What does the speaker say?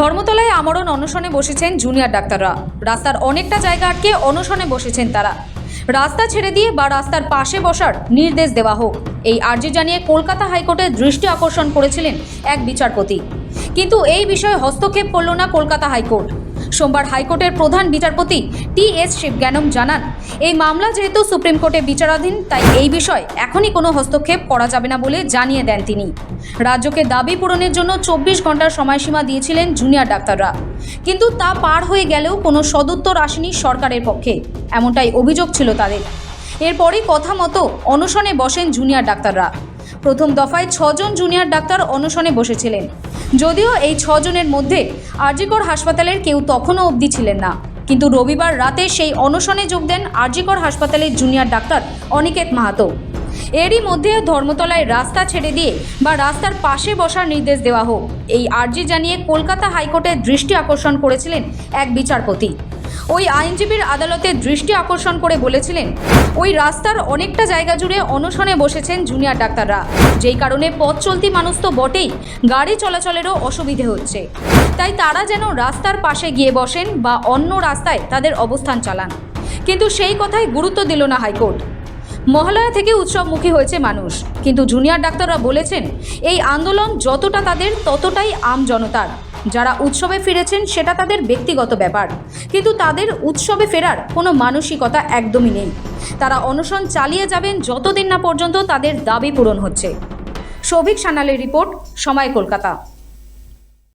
ধর্মতলায় আমরণ অনশনে বসেছেন জুনিয়র ডাক্তাররা। রাস্তার অনেকটা জায়গা আটকে অনশনে বসেছেন তারা। রাস্তা ছেড়ে দিয়ে বা রাস্তার পাশে বসার নির্দেশ দেওয়া হোক। এই আর্জি জানিয়ে কলকাতা হাইকোর্টের দৃষ্টি আকর্ষণ করেছিলেন এক বিচারপতি। কিন্তু এই বিষয়ে হস্তক্ষেপ করল না কলকাতা হাইকোর্ট। সোমবার হাইকোর্টের প্রধান বিচারপতি টি এস শিবজ্ঞানম জানান, এই মামলা যেহেতু সুপ্রিম কোর্টে বিচারাধীন, তাই এই বিষয়ে এখনই কোনো হস্তক্ষেপ করা যাবে না বলে জানিয়ে দেন তিনি। রাজ্যকে দাবি পূরণের জন্য চব্বিশ ঘণ্টার সময়সীমা দিয়েছিলেন জুনিয়র ডাক্তাররা। কিন্তু তা পার হয়ে গেলেও কোনো সদুত্তর আসেনি সরকারের পক্ষে। এমনটাই অভিযোগ ছিল তাদের। এরপরই কথা মতো অনশনে বসেন জুনিয়র ডাক্তাররা। প্রথম দফায় ছজন জুনিয়র ডাক্তার অনশনে বসেছিলেন। যদিও এই ছজনের মধ্যে আরজিকর হাসপাতালের কেউ তখনও অবধি ছিলেন না। কিন্তু রবিবার রাতে সেই অনশনে যোগ দেন আরজিকর হাসপাতালের জুনিয়র ডাক্তার অনিকেত মাহাতো। এরই মধ্যে ধর্মতলায় রাস্তা ছেড়ে দিয়ে বা রাস্তার পাশে বসার নির্দেশ দেওয়া হোক। এই আর্জি জানিয়ে কলকাতা হাইকোর্টের দৃষ্টি আকর্ষণ করেছিলেন এক বিচারপতি। ওই আইনজীবীর আদালতে দৃষ্টি আকর্ষণ করে বলেছিলেন, ওই রাস্তার অনেকটা জায়গা জুড়ে অনশনে বসেছেন জুনিয়র ডাক্তাররা। যেই কারণে পথ চলতি মানুষ তো বটেই, গাড়ি চলাচলেরও অসুবিধে হচ্ছে। তাই তারা যেন রাস্তার পাশে গিয়ে বসেন বা অন্য রাস্তায় তাদের অবস্থান চালান। কিন্তু সেই কথায় গুরুত্ব দিল না হাইকোর্ট। মহালয়া থেকে উৎসবমুখী হয়েছে মানুষ। কিন্তু জুনিয়র ডাক্তাররা বলেছেন, এই আন্দোলন যতটা তাদের, ততটাই আম জনতার। যারা উৎসবে ফিরেছেন, সেটা তাদের ব্যক্তিগত ব্যাপার। কিন্তু তাদের উৎসবে ফেরার কোনো মানসিকতা একদমই নেই। তারা অনশন চালিয়ে যাবেন যতদিন না পর্যন্ত তাদের দাবি পূরণ হচ্ছে। সৌভিক সানালের রিপোর্ট, সময় কলকাতা।